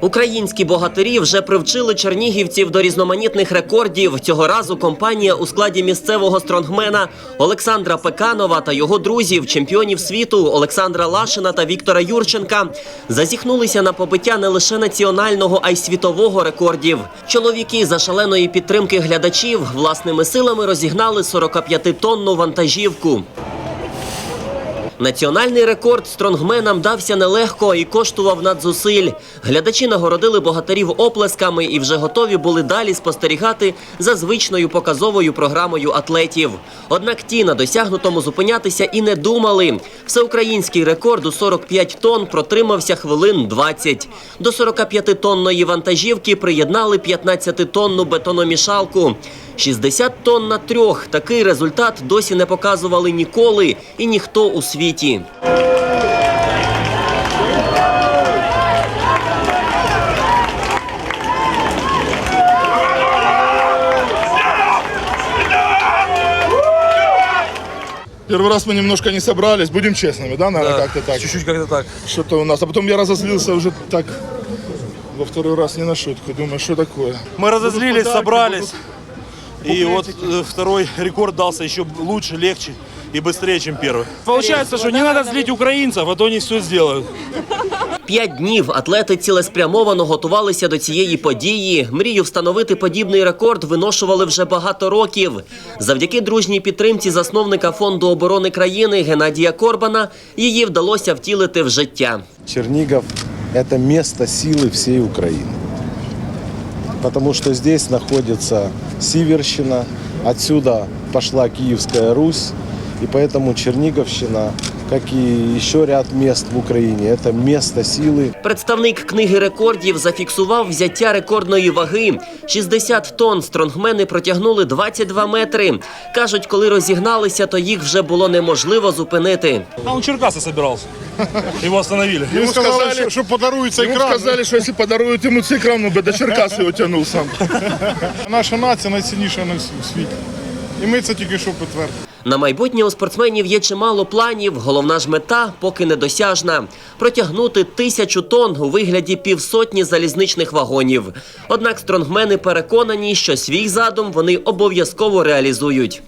Українські богатирі вже привчили чернігівців до різноманітних рекордів. Цього разу компанія у складі місцевого стронгмена Олександра Пеканова та його друзів, чемпіонів світу Олександра Лашина та Віктора Юрченка, зазіхнулися на побиття не лише національного, а й світового рекордів. Чоловіки за шаленої підтримки глядачів власними силами розігнали 45-тонну вантажівку. Національний рекорд стронгменам дався нелегко і коштував надзусиль. Глядачі нагородили богатирів оплесками і вже готові були далі спостерігати за звичною показовою програмою атлетів. Однак ті на досягнутому зупинятися і не думали. Всеукраїнський рекорд у 45 тонн протримався хвилин 20. До 45-тонної вантажівки приєднали 15-тонну бетономішалку. 60 тонн на трьох. Такий результат досі не показували ніколи і ніхто у світі. Первый раз мы немножко не собрались, будем честными, да, наверное, Да, как-то так. Чуть-чуть как-то так. Что-то у нас. А потом я разозлился уже так во второй раз не на шутку. Думаю, что такое? Мы разозлились, подарки, собрались. И вот буклетики. э, второй рекорд дался еще лучше, легче и быстрее, чем первый. Получается, что не надо злить украинцев, а то они все сделают. П'ять днів атлети цілеспрямовано готувалися до цієї події. Мрію встановити подібний рекорд виношували вже багато років. Завдяки дружній підтримці засновника фонду оборони країни Геннадія Корбана її вдалося втілити в життя. Чернигов – это место силы всей Украины. Потому что здесь находится Сиверщина, отсюда пошла Киевская Русь, и поэтому Черниговщина, как и еще ряд мест в Украине, это место силы. Представник книги рекордів зафіксував взяття рекордної ваги. 60 тонн стронгмени протягнули 22 метри. Кажуть, коли розігналися, то їх вже було неможливо зупинити. А он Черкаса собирался. Его остановили. Ему сказали, що, що подарується ему екран. сказали, что если подаруют ему цей он бы до Черкас его тянул сам. Наша нація найцінніша на всі- в світі. І ми це тільки що підтвердили. На майбутнє у спортсменів є чимало планів. Головна ж мета поки недосяжна протягнути тисячу тонн у вигляді півсотні залізничних вагонів. Однак стронгмени переконані, що свій задум вони обов'язково реалізують.